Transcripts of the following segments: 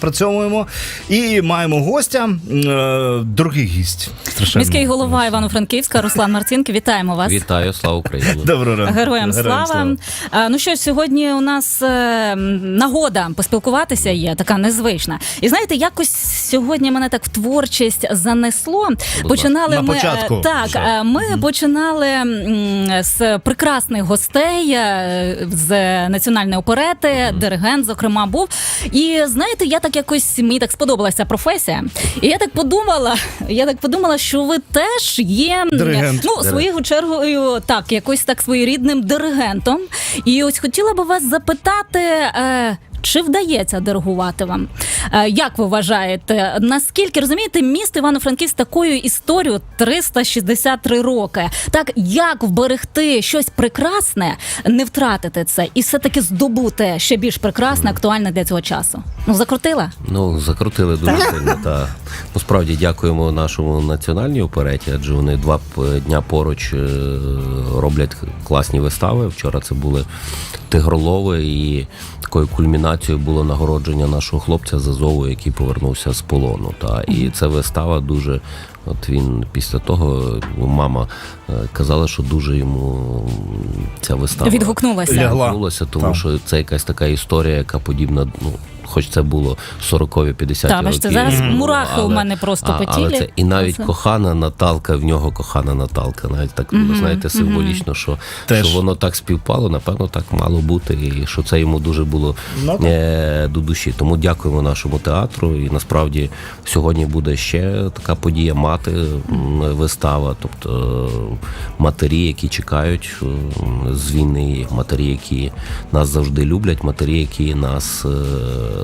Працьовуємо і маємо гостя, е, дорогий гість. Страшенно. Міський голова Івано-Франківська Руслан Марцінки. Вітаємо вас. Вітаю, слава Україні. Доброго ранку. Героям слава. А, Ну що, сьогодні у нас е, нагода поспілкуватися є така незвична. І знаєте, якось сьогодні мене так в творчість занесло. Починали На ми початку е, так. вже. е, Ми починали м, з прекрасних гостей е, з національної оперети, диригент, зокрема, був. І знаєте, я так якось мені так сподобалася професія. І я так подумала, я так подумала, що ви теж є Диригент. ну своєю чергою, так, якось так своєрідним диригентом. І ось хотіла би вас запитати. Е, чи вдається диригувати вам? Е, Як ви вважаєте, наскільки розумієте, місто Івано-Франківськ такою історією 363 роки? Так як вберегти щось прекрасне, не втратити це і все таки здобути ще більш прекрасне, актуальне для цього часу? Ну закрутила? Ну, закрутили дуже сильно. Та ну справді дякуємо нашому національній опереті, адже вони два дня поруч е, роблять класні вистави. Вчора це були тигролови, і такою кульмінацією було нагородження нашого хлопця з Азову, який повернувся з полону. Та і ця вистава дуже. От він після того мама е, казала, що дуже йому ця вистава Відгукнулася. Лягла. відгукнулася, тому Так. що це якась така історія, яка подібна. Ну, хоч це було 40-ві, 50-ті Так, бачите, роки. зараз ну, мурахи у мене просто а- по але це, І навіть Це- кохана Наталка, в нього кохана Наталка. Навіть так, знаєте, символічно, що, Теж. що воно так співпало, напевно, так мало бути, і що це йому дуже було Ну, е, до душі. Тому дякуємо нашому театру. І насправді сьогодні буде ще така подія мати вистава, тобто е, матері, які чекають е, з війни, матері, які нас завжди люблять, матері, які нас е,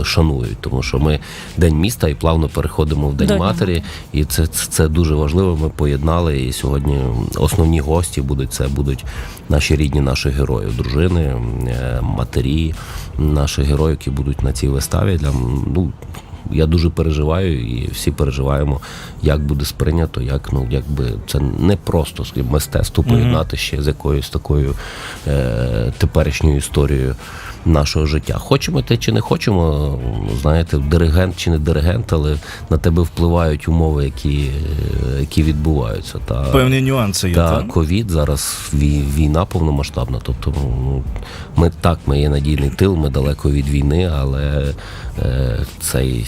шанують. Тому що ми день міста і плавно переходимо в день До матері, і це, це, це дуже важливо. Ми поєднали. І сьогодні основні гості будуть це будуть наші рідні, наші герої, дружини, е, матері наших героїв, які будуть на цій виставі. Для ну. Я дуже переживаю, і всі переживаємо, як буде сприйнято, як ну якби це не просто мистецтво поєднати ще з якоюсь такою е, теперішньою історією нашого життя. Хочемо те чи не хочемо, знаєте, диригент чи не диригент, але на тебе впливають умови, які, які відбуваються. Та Певні нюанси є, та ковід зараз війна повномасштабна. Тобто, ну, ми так, ми є надійний тил, ми далеко від війни, але е, цей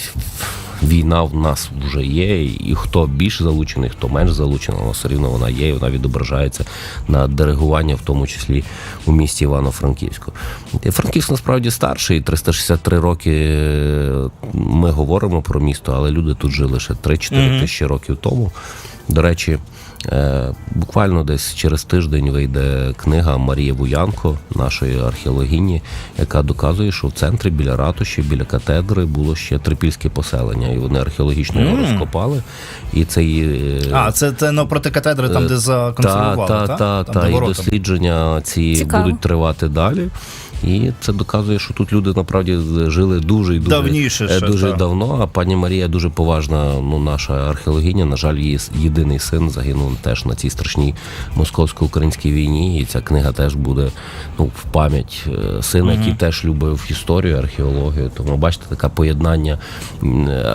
війна в нас вже є. І хто більш залучений, хто менш залучений, але все рівно вона є, і вона відображається на диригування, в тому числі у місті Івано-Франківську. Франківськ насправді старший, 363 роки е, ми говоримо про місто, але люди тут жили ще 3-4 тисячі років тому. До речі, Е, Буквально десь через тиждень вийде книга Марії Вуянко, нашої археологині, яка доказує, що в центрі біля ратуші, біля катедри було ще трипільське поселення, і вони археологічно його розкопали. І цей е, А, це те навпроти катедри, там, де законсервували, та, так? та, Там, та, де і дослідження ці Цікаво. будуть тривати далі. І це доказує, що тут люди насправді жили дуже і дуже Давніше е, ще, дуже та. давно. А пані Марія дуже поважна. Ну, наша археологиня. На жаль, її єдиний син загинув теж на цій страшній московсько-українській війні. І ця книга теж буде ну, в пам'ять е, сина, який теж любив історію, археологію. Тому бачите, таке поєднання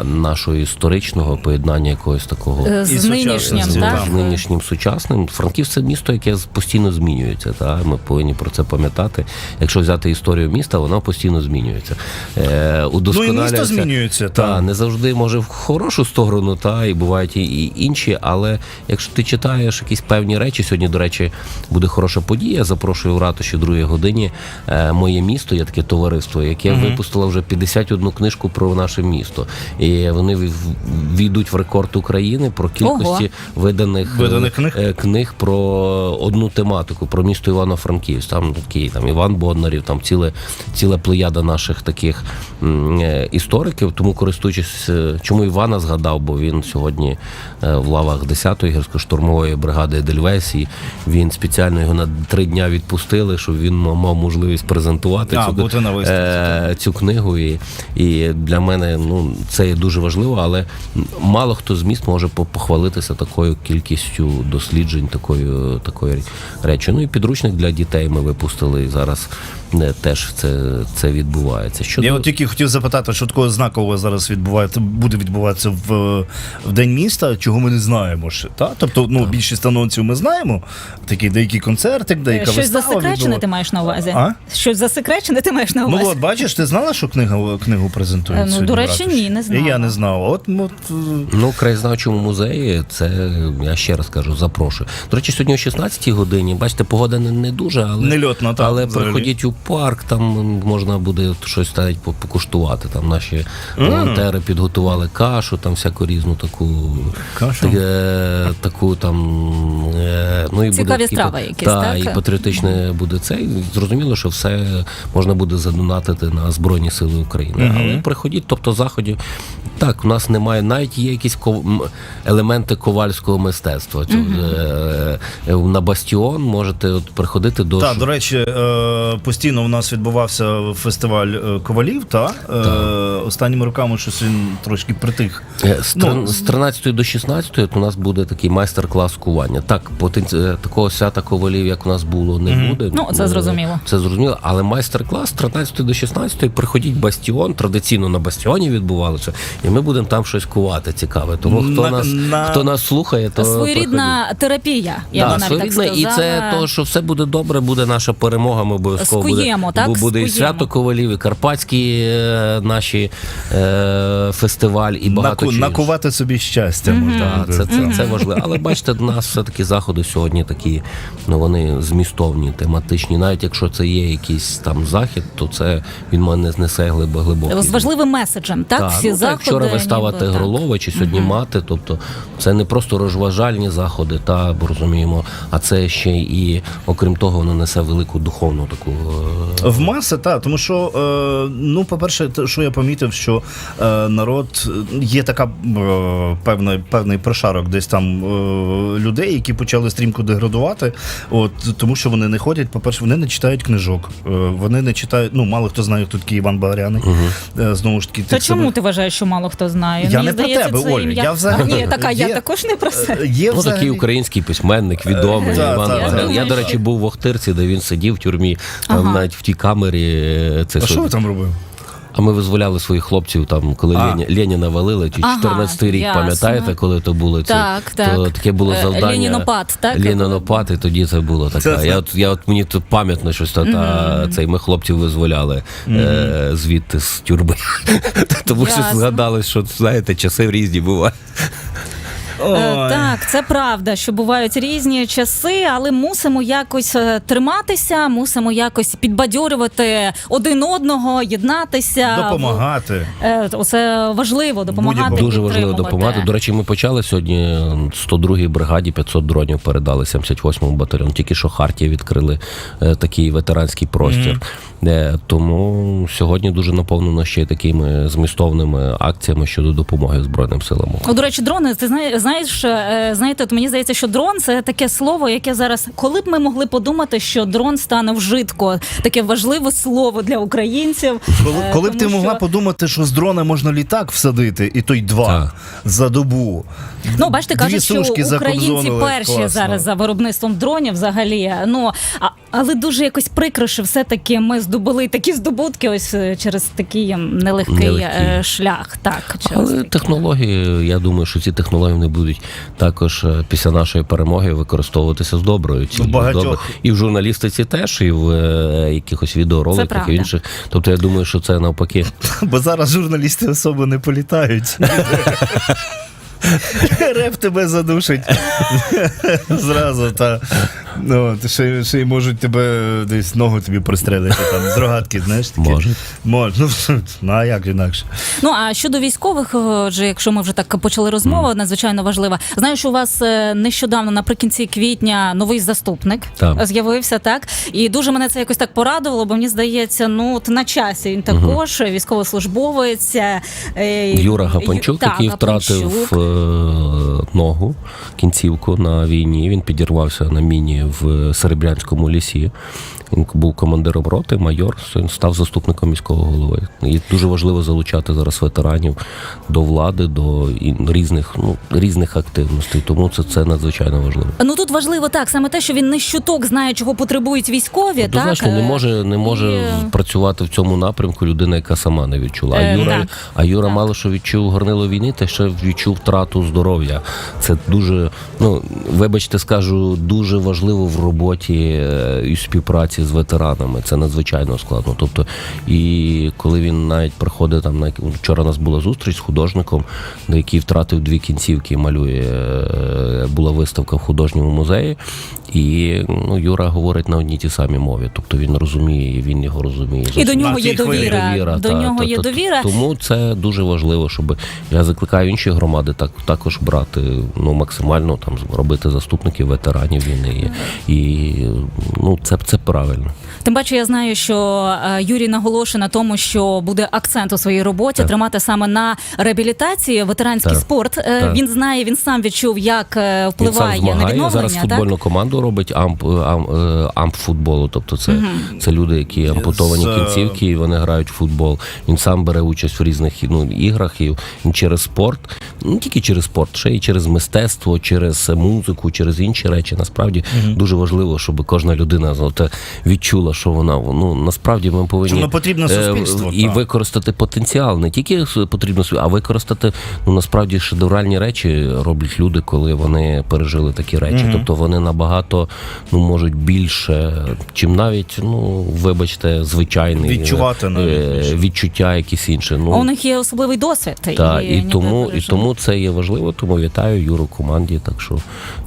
нашого історичного, поєднання якогось такого Е, З І нинішнім, з так? з нинішнім сучасним. Франківськ це місто, яке постійно змінюється. Та ми повинні про це пам'ятати. Якщо взяти історію міста, вона постійно змінюється. Е, Ну і місто змінюється, Та, так. не завжди може в хорошу сторону, та і бувають і, і інші. Але якщо ти читаєш якісь певні речі, сьогодні, до речі, буде хороша подія. Запрошую в ратуші в другій годині. Е, моє місто є таке товариство, яке випустило вже 51 книжку про наше місто. І вони війдуть в рекорд України про кількості Ого. виданих, Виданих книг? е, книг про одну тематику, про місто Івано-Франківськ. Там такий там Іван Боднарів, там ціле, ціла плеяда наших таких е, істориків. Тому користуючись, е, чому Івана згадав, бо він сьогодні е, в лавах 10-ї гірсько-штурмової бригади Дельвес, і він спеціально його на три дня відпустили, щоб він мав можливість презентувати А, цю, е, цю книгу. І, і для мене ну це є дуже важливо, але мало хто з міст може похвалитися такою кількістю досліджень, такою такою речі. Ну і підручник для дітей ми випустили зараз теж це, це відбувається. Щодо... Я от тільки хотів запитати, що такого знакового зараз відбувається, буде відбуватися в, в День міста, чого ми не знаємо ще. Та? Тобто, ну, більшість анонсів ми знаємо, такі деякі концерти, деяка Щось вистава засекречене відбувається. ти маєш на увазі? А? Щось засекречене ти маєш на увазі? Ну от бачиш, ти знала, що книга книгу презентують? Е, ну, до речі, ратуші? ні, не знала. І я не знав. От, от е, Ну, в краєзнавчому музеї, це я ще раз кажу, запрошую. До речі, сьогодні о 16-й годині, бачите, погода не, не дуже, але Нельотна, так, але приходіть у парк, там можна буде щось навіть покуштувати. Там наші волонтери підготували кашу, там всяку різну таку Кашу? Таке, таку там е, ну і Цікаві буде страви якісь, та, так? і патріотичне буде це. І зрозуміло, що все можна буде задонатити на Збройні Сили України. Але приходіть, тобто заходів. Так, у нас немає, навіть є якісь ков- елементи ковальського мистецтва. Е, е, На бастіон можете от приходити до Так, до речі, е, постійно у нас відбувався фестиваль ковалів. Та е, останніми роками щось він трошки притих. Е, З, Ну, з 13 до 16 от у нас буде такий майстер-клас кування. Так, потенці... такого свята ковалів, як у нас було, не буде. Ну, це зрозуміло. Це зрозуміло, але майстер-клас з 13 до 16 приходіть бастіон. Традиційно на бастіоні відбувалося, і ми будемо там щось кувати цікаве. Тому хто На- нас на- хто нас слухає, то Своєрідна терапія, я би Да, навіть так сказала. і це то, що все буде добре, буде наша перемога. Ми обов'язково Скуємо, буде, так? бу- буде і свято ковалів, і карпатські е, наші е, фестиваль, і багато Наку, накувати собі щастя можна. так, буде. це, це, це важливо. Але бачите, у нас все-таки заходи сьогодні такі, ну вони змістовні, тематичні. Навіть якщо це є якийсь там захід, то це він мене знесе глибо глибоко. З важливим меседжем, так? Так, Всі ну, заходи. Вчора вистава. Тигролова чи сьогодні мати. Тобто це не просто розважальні заходи, та бо розуміємо, а це ще і окрім того, воно несе велику духовну таку. е, В маси, так, тому що, е, ну, по-перше, те, що я помітив, що е, народ є така певна, певний прошарок десь там людей, які почали стрімко деградувати. От тому, що вони не ходять. По-перше, вони не читають книжок. Вони не читають. Ну, мало хто знає, хто такий Іван Багряний. Е, знову ж таки, Та чому самих- ти вважаєш, що мало хто знає? Я Мені не про здається, тебе, це ім'я- я взагалі- А, ні, така я Є- також не про це. Е, Є Ну, такий взагалі... український письменник, відомий. Е, Іван та, та, Багрян. та. Я, до речі, був в Охтирці, де він сидів в тюрмі, там навіть в тій камері. е, Це А що що- ви там робили? А ми визволяли своїх хлопців там, коли А. Лені, Леніна валили, чи Ага, рік, ясно. пам'ятаєте, коли то було це? Так, так. То таке було Е, завдання. Ленінопад, так? Ленінопад, і тоді це було таке. Це- Я от я от мені тут пам'ятно щось та, та цей ми хлопців визволяли е, звідти з тюрби. Тому що згадали, що знаєте, часи різні бувають. Е, Так, це правда, що бувають різні часи, але мусимо якось е, триматися, мусимо якось підбадьорювати один одного, єднатися. Допомагати. Е, Це важливо допомагати. Будь-якому. Дуже важливо підтримувати. допомагати. До речі, ми почали сьогодні 102-й бригаді 500 дронів передали 78-му батальйону. Тільки що Хартія відкрили е, такий ветеранський простір. Е, Тому сьогодні дуже наповнено ще й такими змістовними акціями щодо допомоги Збройним силам. О, до речі, дрони, ти знаєш, знаєш, е, знаєте, от мені здається, що дрон це таке слово, яке зараз, коли б ми могли подумати, що дрон стане вжитко, таке важливе слово для українців. Коли, Е, коли б ти тому могла подумати, що з дрона можна літак всадити, і то й два Так. за добу. Ну, бачите, Дві кажуть, що українці перші Класно. зараз за виробництвом дронів взагалі. Ну а, але дуже якось прикро, що все-таки ми здобули такі здобутки, ось е, через такий нелегкий, Нелегкий. е, шлях. Так, через Але такий. технології, я думаю, що ці технології не будуть також е, після нашої перемоги використовуватися з доброю цілею. І в журналістиці теж, і в е, якихось відеороликах і інших. Тобто я думаю, що це навпаки. Бо зараз журналісти особо не політають. Реп тебе задушить. Зразу, та. Ну, ти ще, ще й можуть тебе десь ногу тобі прострелити там з рогатки, знаєш таке. Можуть. Може. Ну, ну, а як інакше? Ну а щодо військових, е, якщо ми вже так почали розмову, надзвичайно важлива. Знаю, що у вас е, нещодавно, наприкінці квітня, новий заступник Так. з'явився, так і дуже мене це якось так порадувало, бо мені здається, ну от на часі він також військовослужбовець. е, Юра Гапанчук, Ю- який так, втратив Гапанчук. Е, ногу, кінцівку на війні. Він підірвався на міні в Серебрянському лісі. Він був командиром роти, майор, став заступником міського голови. І дуже важливо залучати зараз ветеранів до влади, до різних, ну, різних активностей. Тому це, це надзвичайно важливо. Ну тут важливо так, саме те, що він не щуток знає, чого потребують військові. так? Однозначно не Е, може, не може і- працювати в цьому напрямку людина, яка сама не відчула. А Е, Юра, так. а Юра Так. мало що відчув горнило війни, та ще відчув втрату здоров'я. Це дуже, ну вибачте, скажу, дуже важливо в роботі е, і співпраці з ветеранами. Це надзвичайно складно. Тобто, і коли він навіть приходить там на вчора у нас була зустріч з художником, який втратив дві кінцівки, малює. е, Була виставка в художньому музеї, і ну, Юра говорить на одній тій самій мові. Тобто він розуміє, і він його розуміє. І до нього є хвилі довіра. До та, нього та, є та, довіра. Тому це дуже важливо, щоб я закликаю інші громади так також брати ну максимально там робити заступників ветеранів війни. І, і ну це це правильно. Тим паче, я знаю, що е, Юрій наголошує на тому, що буде акцент у своїй роботі Так. тримати саме на реабілітації, ветеранський Так. спорт. Е, Так. Він знає, він сам відчув, як е, Він впливає сам на змагає відновлення. зараз так? футбольну робить амп, амп, е, амп футболу. Тобто це, це люди, які ампутовані З- кінцівки, і вони грають в футбол. Він сам бере участь в різних ну, іграх, і через спорт, не тільки через спорт, ще й через мистецтво, через музику, через інші речі. Насправді дуже важливо, щоб кожна людина відчула, що вона ну насправді ми повинні потрібне е, суспільству, і так. використати потенціал. Не тільки потрібно свій, а використати ну насправді шедевральні речі роблять люди, коли вони пережили такі речі. Тобто вони набагато ну можуть більше, чим навіть ну вибачте, звичайний Відчувати е, навіть е, відчуття якісь інші. А Ну у них є особливий досвід. та і ніби тому, і тому це є важливо. Тому вітаю Юру команді. Так що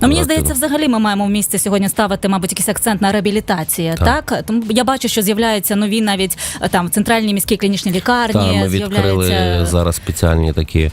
Ну, мені здається, взагалі ми маємо в місті сьогодні ставити, мабуть, якийсь акцент на реабілітацію. Так. Так. Тому я бачу, що з'являються нові навіть е, там в центральній міській клінічній лікарні. Та, ми відкрили зараз спеціальні такі.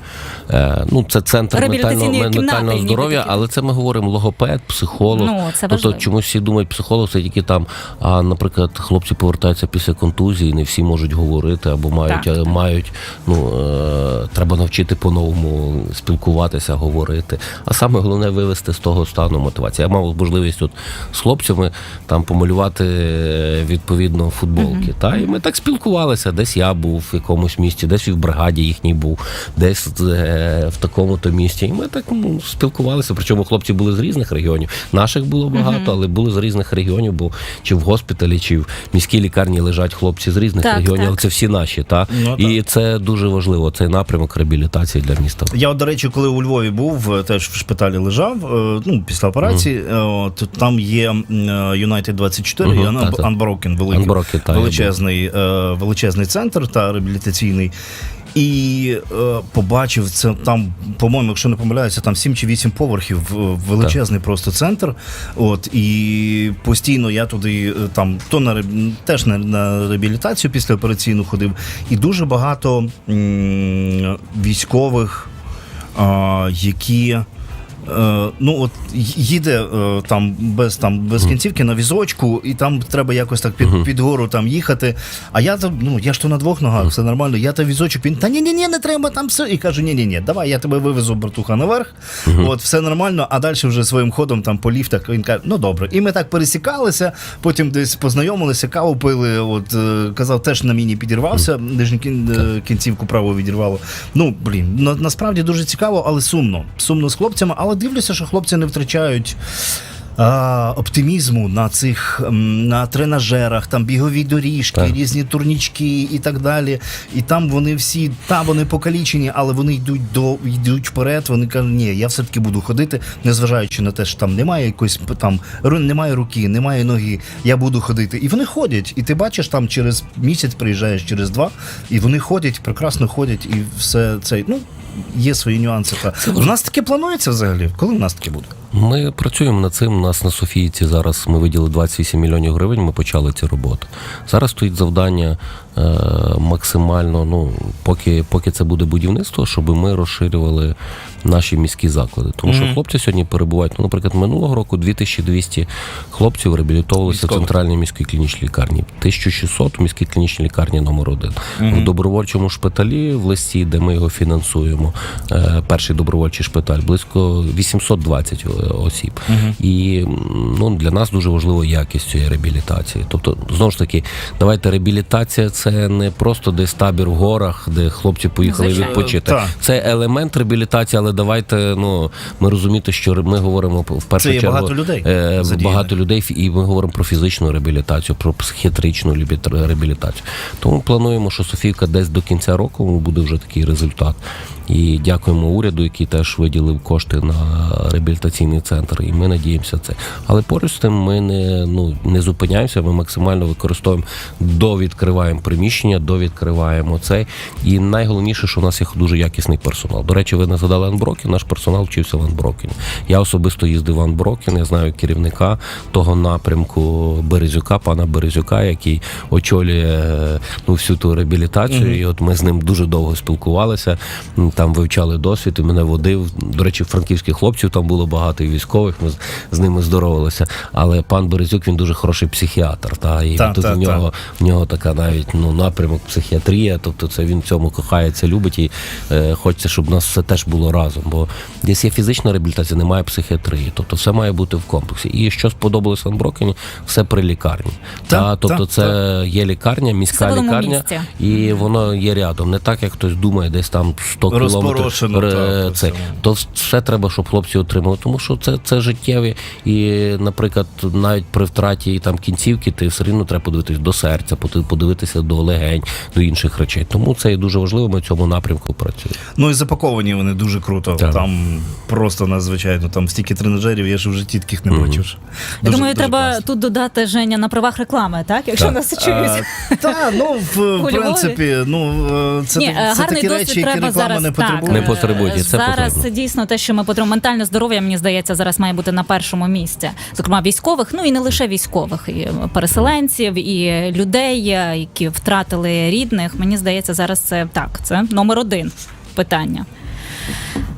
Ну, це центр ментального, ментального здоров'я, але це ми говоримо логопед, психолог. Ну, це тобто чомусь всі думають, психолог це тільки там. А, наприклад, хлопці повертаються після контузії, не всі можуть говорити або мають, Так, е, так. мають ну, е, треба навчити по-новому спілкуватися, говорити. А саме головне вивести з того стану мотивації. Я мав можливість от з хлопцями там помалювати е, відповідно футболки. Та і ми так спілкувалися. Десь я був в якомусь місті, десь і в бригаді їхній був, десь е, в такому-то місті. І ми так ну, спілкувалися. Причому хлопці були з різних регіонів. Наших було багато, але були з різних регіонів, бо чи в госпіталі, чи в міській лікарні лежать хлопці з різних Так, регіонів, так. але це всі наші. Та? Ну, і це дуже важливо. Цей напрямок реабілітації для міста. Я, от, до речі, коли у Львові був, е, теж в шпиталі лежав, е, ну, після операції, е, от, там є м, е, United 24 Мгм, і Un- та-та. Unbroken, великий, Unbroken, та, я величезний, е, величезний центр та реабілітаційний. І е, побачив це там, по-моєму, якщо не помиляюся, там 7 чи 8 поверхів, величезний величезний просто центр. От і постійно я туди е, там то на теж на, на реабілітацію після операційну ходив, і дуже багато м, військових, е, які. Е, ну от їде е, там без там без кінцівки на візочку, і там треба якось так під, під гору там їхати. А я там, ну я ж то на двох ногах, все нормально. Я та візочок, він та ні, ні, ні, не треба там все. І кажу, ні, ні, ні, давай, я тебе вивезу братуха наверх. От все нормально. А далі вже своїм ходом там по ліфтах він каже, ну добре. І ми так пересікалися, потім десь познайомилися, каву пили. От е, казав, теж на міні підірвався, нижню кін, кінцівку праву відірвало. Ну блін, на, насправді дуже цікаво, але сумно. Сумно з хлопцями, але дивлюся, що хлопці не втрачають. Оптимізму на цих на тренажерах, там бігові доріжки, Так. різні турнічки і так далі. І там вони всі, та вони покалічені, але вони йдуть до йдуть вперед. Вони кажуть, ні, я все таки буду ходити, незважаючи на те, що там немає якоїсь там немає руки, немає ноги. Я буду ходити. І вони ходять. І ти бачиш, там через місяць приїжджаєш через два, і вони ходять, прекрасно ходять, і все це ну є свої нюанси. Та у нас таке планується взагалі. Коли в нас таке буде? Ми працюємо над цим. У нас на Софійці зараз ми виділили 28 мільйонів гривень. Ми почали ці роботи. Зараз стоїть завдання максимально, ну поки, поки це буде будівництво, щоб ми розширювали наші міські заклади. Тому що хлопці сьогодні перебувають. Ну, наприклад, минулого року 2200 хлопців реабілітовувалися в центральній міській клінічній лікарні, 1600 в міській клінічній лікарні номер 1 В добровольчому шпиталі в листі, де ми його фінансуємо, е, перший добровольчий шпиталь, близько 820 осіб. І ну, для нас дуже важлива якість цієї реабілітації. Тобто, знову ж таки, давайте реабілітація це не просто десь табір в горах, де хлопці поїхали Звичайно. відпочити. Так. Це елемент реабілітації, але давайте ну ми розуміти, що ми говоримо в першу Це є чергу багато людей е, задіяних. багато людей, і ми говоримо про фізичну реабілітацію, про психіатричну реабілітацію. Тому плануємо, що Софійка десь до кінця року буде вже такий результат. І дякуємо уряду, який теж виділив кошти на реабілітаційний центр. І ми надіємося це. Але поруч з тим ми не, ну, не зупиняємося, ми максимально використовуємо, довідкриваємо приміщення, довідкриваємо це. І найголовніше, що у нас є дуже якісний персонал. До речі, ви не згадали Анброкін, наш персонал вчився в Анброкені. Я особисто їздив в Анброкін, я знаю керівника того напрямку Березюка, пана Березюка, який очолює е, ну, всю ту реабілітацію. І от ми з ним дуже довго спілкувалися, там вивчали досвід, і мене водив. До речі, франківських хлопців там було багато і військових. Ми з, ними здоровалися. Але пан Березюк він дуже хороший психіатр. Та, і Так, тут так, в нього в нього така навіть ну напрямок психіатрія. Тобто, це він в цьому кохається, любить і е, хочеться, щоб у нас все теж було разом. Бо десь є фізична реабілітація, немає психіатрії. Тобто, все має бути в комплексі. І що сподобалося в Анброкені, все при лікарні. Так, Та, тобто, так, це є лікарня, міська Все лікарня, місці. і воно є рядом. Не так, як хтось думає, десь там 100 кілометрів. По це. То все треба, щоб хлопці отримали, тому що це, це життєві. І, наприклад, навіть при втраті там кінцівки, ти все рівно треба подивитися до серця, подивитися до легень, до інших речей. Тому це є дуже важливо. Ми в цьому напрямку працюємо. Ну і запаковані вони дуже круто. Так. Там просто надзвичайно там стільки тренажерів, я ж в житті таких не бачив. Я Дуже- думаю, дуже треба класно. тут додати Женя на правах реклами, так? Якщо Так. нас чують. Так, ну в, в принципі, ну е, це, Ні, е, це гарний такі досвід речі, які треба реклама зараз не потребує. Не потребують, і це зараз потрібно. дійсно те, що ми потребуємо. Ментальне здоров'я, мені здається, зараз має бути на першому місці. Зокрема, військових, ну і не лише військових, і переселенців, і людей, е, які втратили рідних. Мені здається, зараз це так. Це номер один питання.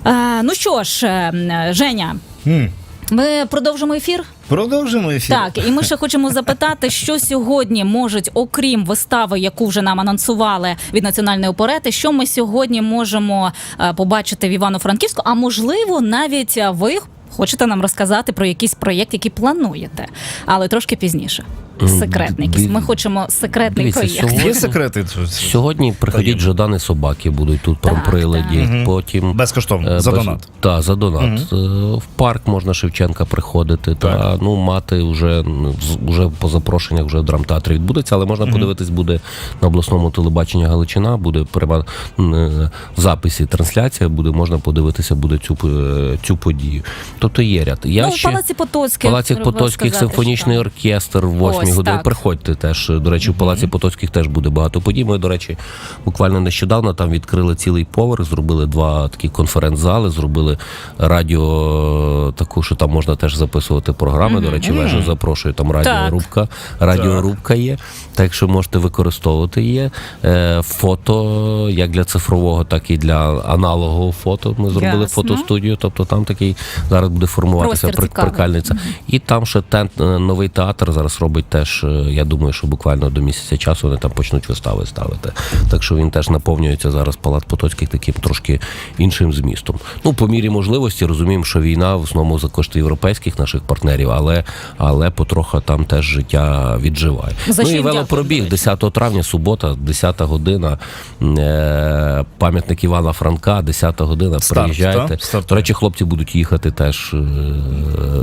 Е, ну що ж, е, Женя, М. ми продовжимо ефір. Продовжимо ефір. Так, і ми ще хочемо запитати, що сьогодні можуть, окрім вистави, яку вже нам анонсували від національної оперети, що ми сьогодні можемо е, побачити в Івано-Франківську, а можливо, навіть ви хочете нам розказати про якийсь проєкт, який плануєте, але трошки пізніше. Секретний якийсь. Ми хочемо секретний Дивіться, проєкт. сьогодні- Є секрети? Сьогодні приходять Таємно. Жадани собаки, будуть тут Так, приладі. так. Потім Безкоштовно, Е, за донат. Та, за донат. Е, В парк можна Шевченка приходити, та ну мати вже ну, з- вже по запрошеннях вже в драмтеатрі відбудеться, але можна подивитись буде на обласному телебаченні Галичина, буде прямо м, е, в записі трансляція, буде можна подивитися буде цю п- цю подію. Тобто є ряд. Я Ну, в ще Палаці Потоцьких. Палаці треба Потоцьких сказати, симфонічний що оркестр в 8 Ось годині. так. Приходьте теж. До речі, в Палаці Потоцьких теж буде багато подій. Ми, до речі, буквально нещодавно там відкрили цілий поверх, зробили два такі конференц-зали, зробили радіо таку, що там можна теж записувати програми. До речі, вежа запрошує там радіорубка. Радіорубка є. Так що можете використовувати її. Е, Фото як для цифрового, так і для аналогового фото. Ми зробили фотостудію. Тобто там такий зараз буде формуватися прикальниця. І там ще тен, е, новий театр зараз робить теж. Е, Я думаю, що буквально до місяця часу вони там почнуть вистави ставити. Так що він теж наповнюється зараз палац Потоцьких таким трошки іншим змістом. Ну, по мірі можливості розуміємо, що війна в основному за кошти європейських наших партнерів, але, але потроха там теж життя відживає. За ну і велопробіг 10 травня, субота, 10 година. Е, пам'ятник Івана Франка, 10 година. Старт, Приїжджайте. так? Стартує. До речі, хлопці будуть їхати теж е,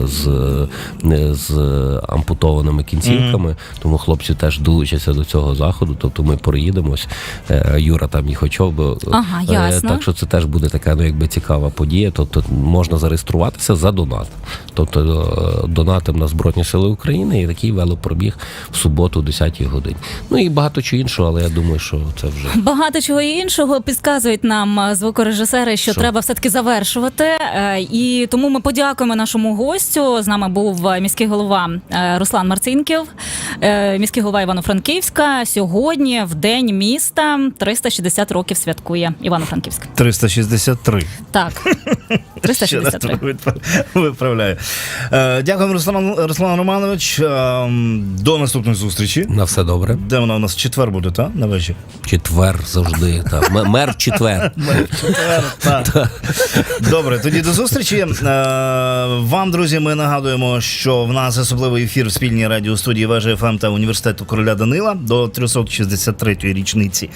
з, з ампутованими кінцівками. Лайками. Тому хлопці теж долучаться до цього заходу. Тобто ми проїдемось. Е, Юра там їх очов, бо Ага, е, ясно. так що це теж буде така ну якби цікава подія. Тобто можна зареєструватися за донат. Тобто е, донатим на Збройні Сили України і такий велопробіг в суботу, о 10 годині. Ну і багато чого іншого, але я думаю, що це вже. Багато чого іншого підказують нам звукорежисери, що, Що? треба все таки завершувати. І тому ми подякуємо нашому гостю. З нами був міський голова Руслан Марцинків, міський голова Івано-Франківська. Сьогодні в день міста 360 років святкує Івано-Франківськ. 363. Так, 363. Виправляю. Е, Дякуємо, Руслан, Руслан Романович. Е, До наступної зустрічі. На все добре. Де вона у нас четвер буде, та? На вечір? Четвер завжди. Так. Мер четвер. Так. Добре, тоді до зустрічі. Е, Вам, друзі, ми нагадуємо, що в нас особливий ефір в спільній радіостудії Вежа ФМ та університету короля Данила до 363-ї річниці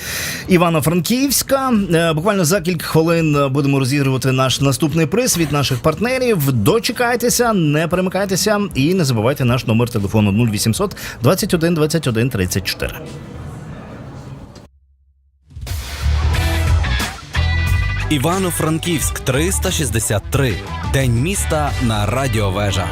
Івано-Франківська. Е, Буквально за кілька хвилин е, будемо розігрувати наш наступний приз від наших партнерів. Дочекайтеся, не перемикайтеся і не забувайте наш номер телефону 0800 21 21 34. Івано-Франківськ 363. День міста на Радіовежа.